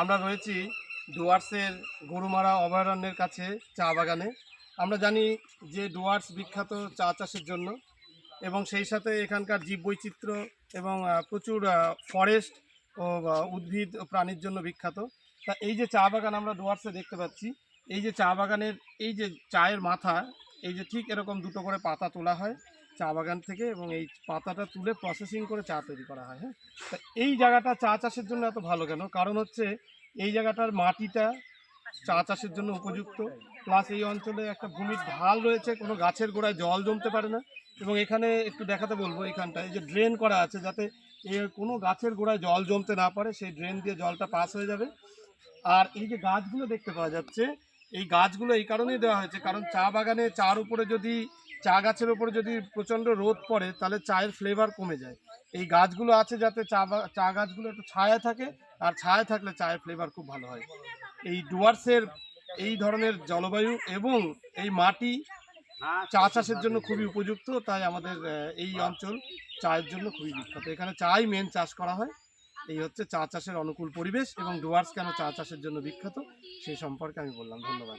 আমরা রয়েছি ডুয়ার্সের গরুমারা অভয়ারণ্যের কাছে চা বাগানে। আমরা জানি যে ডুয়ার্স বিখ্যাত চা চাষের জন্য এবং সেই সাথে এখানকার জীববৈচিত্র্য এবং প্রচুর ফরেস্ট ও উদ্ভিদ ও প্রাণীর জন্য বিখ্যাত। তা এই যে চা বাগান আমরা ডুয়ার্সে দেখতে পাচ্ছি, এই যে চা বাগানের, এই যে চায়ের মাথা, এই যে ঠিক এরকম দুটো করে পাতা তোলা হয়। চা বাগান থেকে এবং এই পাতাটা তুলে প্রসেসিং করে চা তৈরি করা হয় হ্যাঁ? তা এই জায়গাটা চা চাষের জন্য এত ভালো কেন? কারণ হচ্ছে এই জায়গাটার মাটিটা চা চাষের জন্য উপযুক্ত। প্লাস এই অঞ্চলে একটা ভূমির ঢাল রয়েছে, কোনো গাছের গোড়ায় জল জমতে পারে না। এবং এখানে একটু দেখাতে বলব এখানটায় যে ড্রেন করা আছে যাতে কোনো গাছের গোড়ায় জল জমতে না পারে, সেই ড্রেন দিয়ে জলটা পাস হয়ে যাবে। আর এই যে গাছগুলো দেখতে পাওয়া যাচ্ছে, এই গাছগুলো এই কারণেই দেওয়া হয়েছে, কারণ চা বাগানে চার উপরে যদি চা গাছের উপরে যদি প্রচণ্ড রোদ পড়ে, তাহলে চায়ের ফ্লেভার কমে যায়। এই গাছগুলো আছে যাতে চা চা গাছগুলো একটু ছায়া থাকে, আর ছায়া থাকলে চায়ের ফ্লেভার খুব ভালো হয়। এই ডুয়ার্সের এই ধরনের জলবায়ু এবং এই মাটি চা চাষের জন্য খুবই উপযুক্ত, তাই আমাদের এই অঞ্চল চায়ের জন্য খুবই বিখ্যাত। এখানে চাই মেন চাষ করা হয়। এই হচ্ছে চা চাষের অনুকূল পরিবেশ এবং ডুয়ার্স কেন চা চাষের জন্য বিখ্যাত সেই সম্পর্কে আমি বললাম। ধন্যবাদ।